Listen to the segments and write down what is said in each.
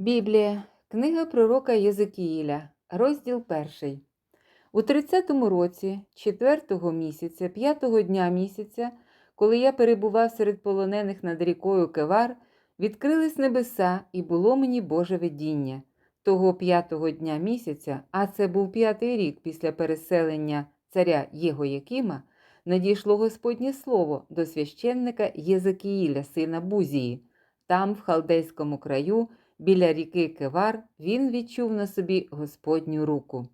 Біблія, книга пророка Єзекіїля, розділ перший. У 30-му році, 4-го місяця, 5-го дня місяця, коли я перебував серед полонених над рікою Кевар, відкрились небеса, і було мені Боже видіння. Того п'ятого дня місяця, а це був п'ятий рік після переселення царя Єгоякима, надійшло Господнє слово до священника Єзекіїля, сина Бузії. Там, в халдейському краю, біля ріки Кевар, він відчув на собі Господню руку.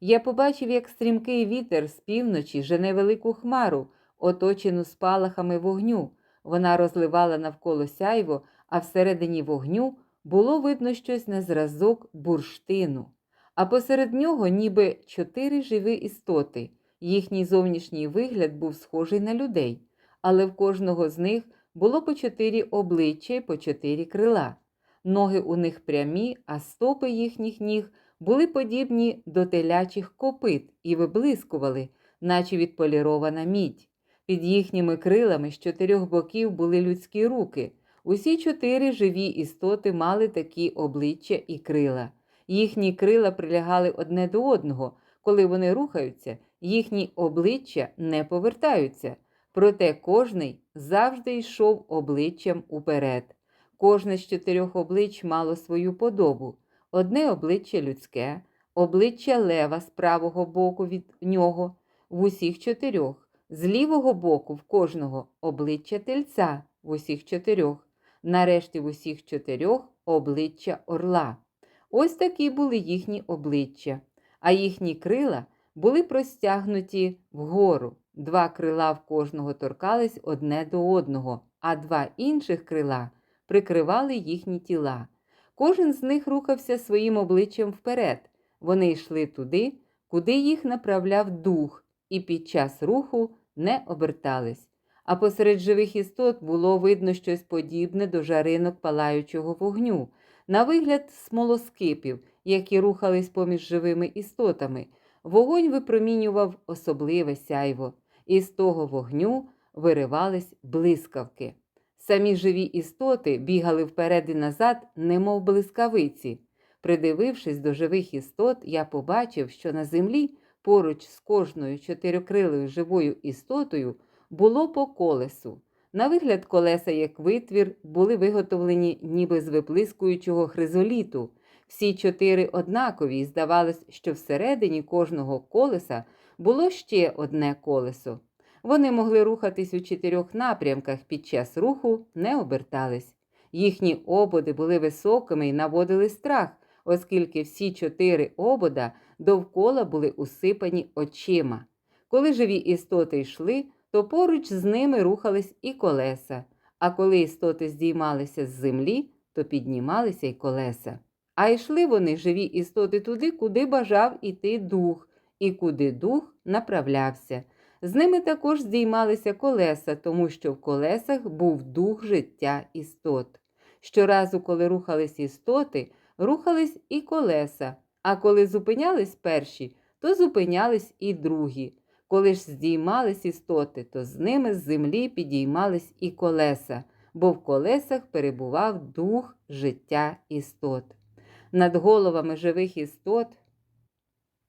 Я побачив, як стрімкий вітер з півночі жене велику хмару, оточену спалахами вогню. Вона розливала навколо сяйво, а всередині вогню було видно щось на зразок бурштину. А посеред нього ніби чотири живі істоти. Їхній зовнішній вигляд був схожий на людей, але в кожного з них було по чотири обличчя й по чотири крила. Ноги у них прямі, а стопи їхніх ніг були подібні до телячих копит і виблискували, наче відполірована мідь. Під їхніми крилами з чотирьох боків були людські руки. Усі чотири живі істоти мали такі обличчя і крила. Їхні крила прилягали одне до одного. Коли вони рухаються, їхні обличчя не повертаються. Проте кожний завжди йшов обличчям уперед. Кожне з чотирьох облич мало свою подобу. Одне обличчя людське, обличчя лева з правого боку від нього, в усіх чотирьох, з лівого боку в кожного обличчя тельця в усіх чотирьох, нарешті в усіх чотирьох обличчя орла. Ось такі були їхні обличчя, а їхні крила були простягнуті вгору. Два крила в кожного торкались одне до одного, а два інших крила прикривали їхні тіла. Кожен з них рухався своїм обличчям вперед. Вони йшли туди, куди їх направляв дух, і під час руху не обертались. А посеред живих істот було видно щось подібне до жаринок палаючого вогню, на вигляд смолоскипів, які рухались поміж живими істотами. Вогонь випромінював особливе сяйво, і з того вогню виривались блискавки. Самі живі істоти бігали вперед і назад, немов блискавиці. Придивившись до живих істот, я побачив, що на землі поруч з кожною чотирикрилою живою істотою було по колесу. На вигляд колеса, як витвір, були виготовлені ніби з виплискуючого хризоліту. Всі чотири однакові, і здавалось, що всередині кожного колеса було ще одне колесо. Вони могли рухатись у чотирьох напрямках під час руху не обертались. Їхні ободи були високими і наводили страх, оскільки всі чотири обода довкола були усипані очима. Коли живі істоти йшли, то поруч з ними рухались і колеса, а коли істоти здіймалися з землі, то піднімалися й колеса. А йшли вони живі істоти туди, куди бажав іти дух, і куди дух направлявся. З ними також здіймалися колеса, тому що в колесах був дух життя істот. Щоразу, коли рухались істоти, рухались і колеса, а коли зупинялись перші, то зупинялись і другі. Коли ж здіймались істоти, то з ними з землі підіймались і колеса, бо в колесах перебував дух життя істот. Над головами живих істот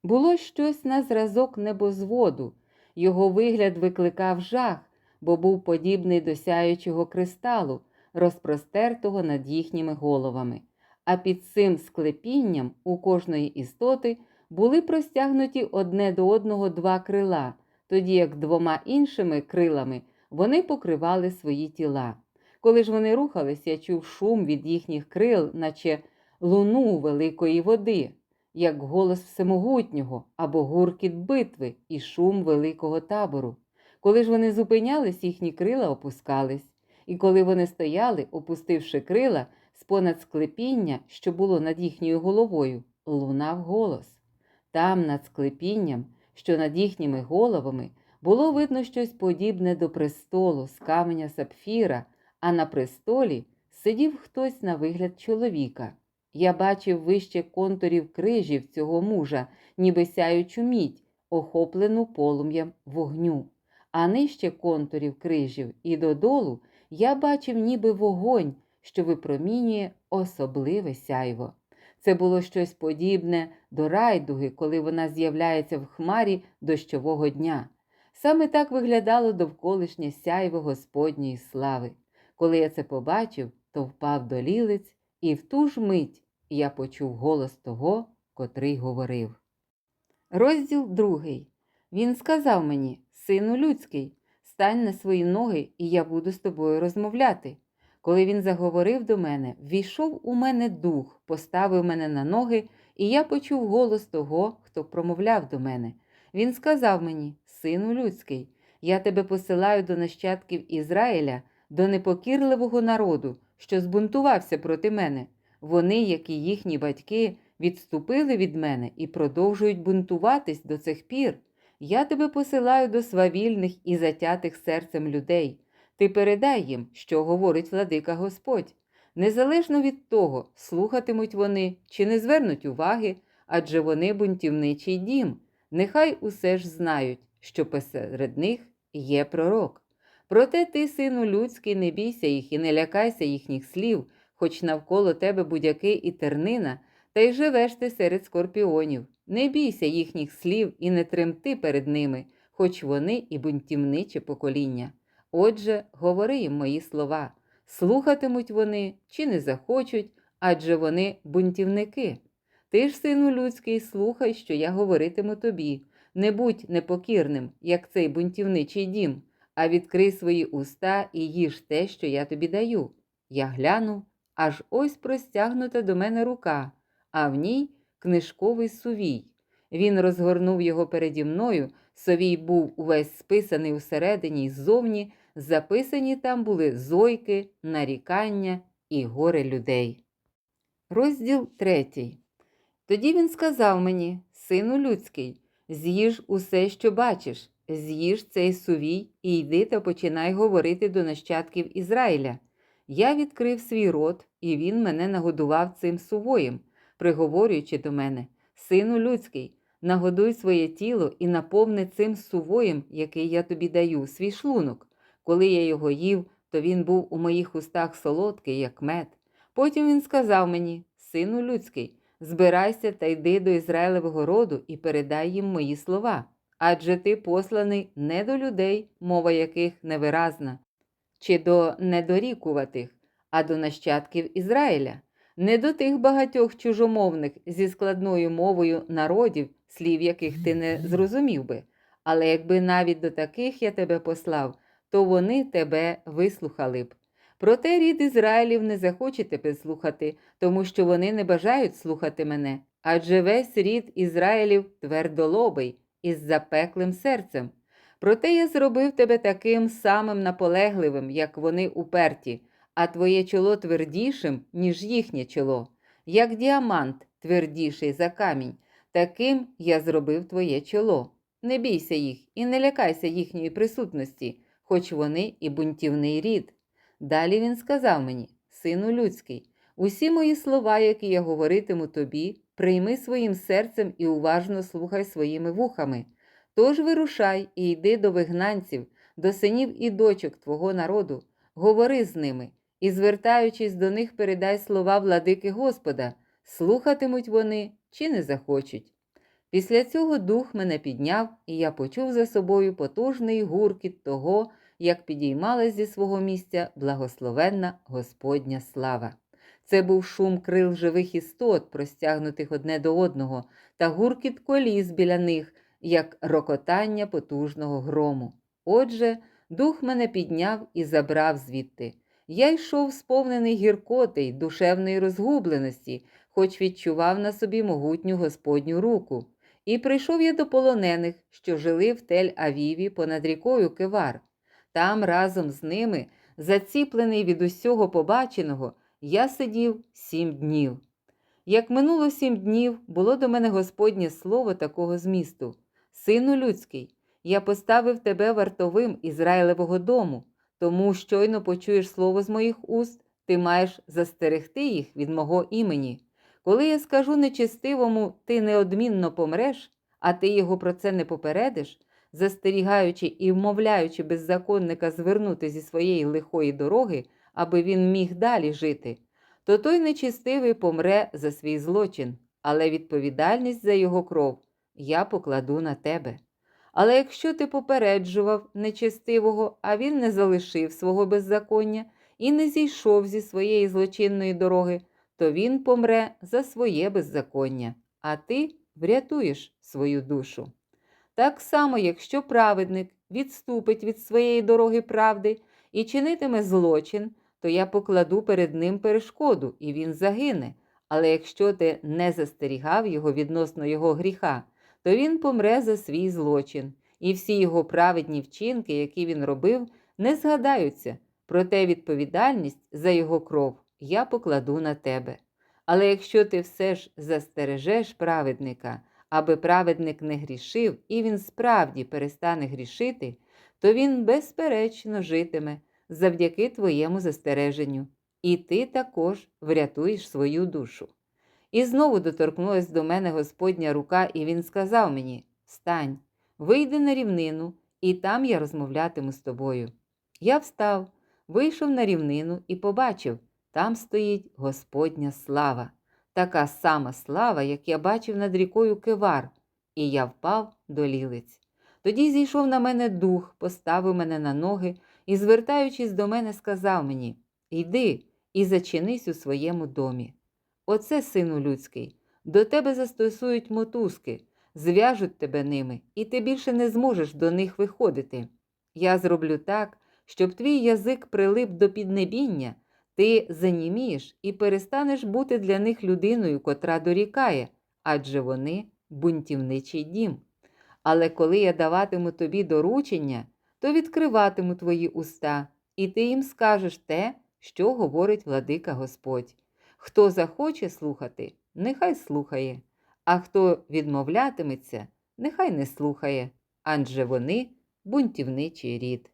було щось на зразок небозводу. Його вигляд викликав жах, бо був подібний до сяючого кристалу, розпростертого над їхніми головами. А під цим склепінням у кожної істоти були простягнуті одне до одного два крила, тоді як двома іншими крилами вони покривали свої тіла. Коли ж вони рухались, я чув шум від їхніх крил, наче луну великої води як голос всемогутнього або гуркіт битви і шум великого табору. Коли ж вони зупинялись, їхні крила опускались, і коли вони стояли, опустивши крила з понад склепіння, що було над їхньою головою, лунав голос. Там, над склепінням, що над їхніми головами, було видно щось подібне до престолу з каменя сапфіра, а на престолі сидів хтось на вигляд чоловіка. Я бачив вище контурів крижів цього мужа, ніби сяючу мідь, охоплену полум'ям вогню, а нижче контурів крижів і додолу я бачив ніби вогонь, що випромінює особливе сяйво. Це було щось подібне до райдуги, коли вона з'являється в хмарі дощового дня. Саме так виглядало довколишнє сяйво Господньої слави. Коли я це побачив, то впав до лілиць, і в ту ж мить я почув голос того, котрий говорив. Розділ другий. Він сказав мені, сину людський, стань на свої ноги, і я буду з тобою розмовляти. Коли він заговорив до мене, ввійшов у мене дух, поставив мене на ноги, і я почув голос того, хто промовляв до мене. Він сказав мені, сину людський, я тебе посилаю до нащадків Ізраїля, до непокірливого народу, що збунтувався проти мене. Вони, як і їхні батьки, відступили від мене і продовжують бунтуватись до цих пір. Я тебе посилаю до свавільних і затятих серцем людей. Ти передай їм, що говорить владика Господь. Незалежно від того, слухатимуть вони чи не звернуть уваги, адже вони бунтівничий дім. Нехай усе ж знають, що посеред них є пророк. Проте ти, сину людський, не бійся їх і не лякайся їхніх слів, хоч навколо тебе будяки і тернина, та й живеш ти серед скорпіонів. Не бійся їхніх слів і не тремти перед ними, хоч вони і бунтівниче покоління. Отже, говори їм мої слова. Слухатимуть вони чи не захочуть, адже вони бунтівники. Ти ж, сину людський, слухай, що я говоритиму тобі. Не будь непокірним, як цей бунтівничий дім, а відкрий свої уста і їж те, що я тобі даю. Я глянув, аж ось простягнута до мене рука, а в ній книжковий сувій. Він розгорнув його переді мною, совій був увесь списаний усередині й ззовні, записані там були зойки, нарікання і горе людей. Розділ третій. Тоді він сказав мені, сину людський, з'їж усе, що бачиш, з'їж цей сувій і йди та починай говорити до нащадків Ізраїля. Я відкрив свій рот, і він мене нагодував цим сувоєм, приговорюючи до мене, сину людський, нагодуй своє тіло і наповни цим сувоєм, який я тобі даю, свій шлунок. Коли я його їв, то він був у моїх устах солодкий, як мед. Потім він сказав мені, сину людський, збирайся та йди до Ізраїлевого роду і передай їм мої слова. Адже ти посланий не до людей, мова яких невиразна, чи до недорікуватих, а до нащадків Ізраїля, не до тих багатьох чужомовних зі складною мовою народів, слів яких ти не зрозумів би. Але якби навіть до таких я тебе послав, то вони тебе вислухали б. Проте рід Ізраїлів не захоче тебе слухати, тому що вони не бажають слухати мене, адже весь рід Ізраїлів твердолобий із запеклим серцем. Проте я зробив тебе таким самим наполегливим, як вони уперті, а твоє чоло твердішим, ніж їхнє чоло, як діамант твердіший за камінь, таким я зробив твоє чоло. Не бійся їх і не лякайся їхньої присутності, хоч вони і бунтівний рід. Далі він сказав мені, сину людський, усі мої слова, які я говоритиму тобі, прийми своїм серцем і уважно слухай своїми вухами. Тож вирушай і йди до вигнанців, до синів і дочок твого народу, говори з ними, і, звертаючись до них, передай слова владики Господа, слухатимуть вони чи не захочуть. Після цього дух мене підняв, і я почув за собою потужний гуркіт того, як підіймалась зі свого місця благословенна Господня слава. Це був шум крил живих істот, простягнутих одне до одного, та гуркіт коліс біля них, як рокотання потужного грому. Отже, дух мене підняв і забрав звідти. Я йшов сповнений гіркоти й душевної розгубленості, хоч відчував на собі могутню Господню руку. І прийшов я до полонених, що жили в Тель-Авіві понад рікою Кивар. Там разом з ними, заціплений від усього побаченого, я сидів сім днів. Як минуло сім днів, було до мене Господнє слово такого змісту: Сину людський, я поставив тебе вартовим Ізраїлевого дому, тому щойно почуєш слово з моїх уст, ти маєш застерегти їх від мого імені. Коли я скажу нечестивому, ти неодмінно помреш, а ти його про це не попередиш, застерігаючи і вмовляючи беззаконника звернути зі своєї лихої дороги, аби він міг далі жити, то той нечистивий помре за свій злочин, але відповідальність за його кров я покладу на тебе. Але якщо ти попереджував нечестивого, а він не залишив свого беззаконня і не зійшов зі своєї злочинної дороги, то він помре за своє беззаконня, а ти врятуєш свою душу. Так само, якщо праведник відступить від своєї дороги правди і чинитиме злочин, то я покладу перед ним перешкоду, і він загине. Але якщо ти не застерігав його відносно його гріха, то він помре за свій злочин, і всі його праведні вчинки, які він робив, не згадаються, проте відповідальність за його кров я покладу на тебе. Але якщо ти все ж застережеш праведника, аби праведник не грішив, і він справді перестане грішити, то він безперечно житиме завдяки твоєму застереженню, і ти також врятуєш свою душу. І знову доторкнулась до мене Господня рука, і він сказав мені: Встань, вийди на рівнину, і там я розмовлятиму з тобою. Я встав, вийшов на рівнину і побачив, там стоїть Господня слава, така сама слава, як я бачив над рікою Кивар, і я впав до лілиць. Тоді зійшов на мене дух, поставив мене на ноги і, звертаючись до мене, сказав мені: Йди і зачинись у своєму домі. Оце, сину людський, до тебе застосують мотузки, зв'яжуть тебе ними, і ти більше не зможеш до них виходити. Я зроблю так, щоб твій язик прилип до піднебіння, ти занімієш і перестанеш бути для них людиною, котра дорікає, адже вони бунтівничий дім. Але коли я даватиму тобі доручення, то відкриватиму твої уста, і ти їм скажеш те, що говорить владика Господь. Хто захоче слухати, нехай слухає, а хто відмовлятиметься, нехай не слухає, адже вони бунтівничий рід.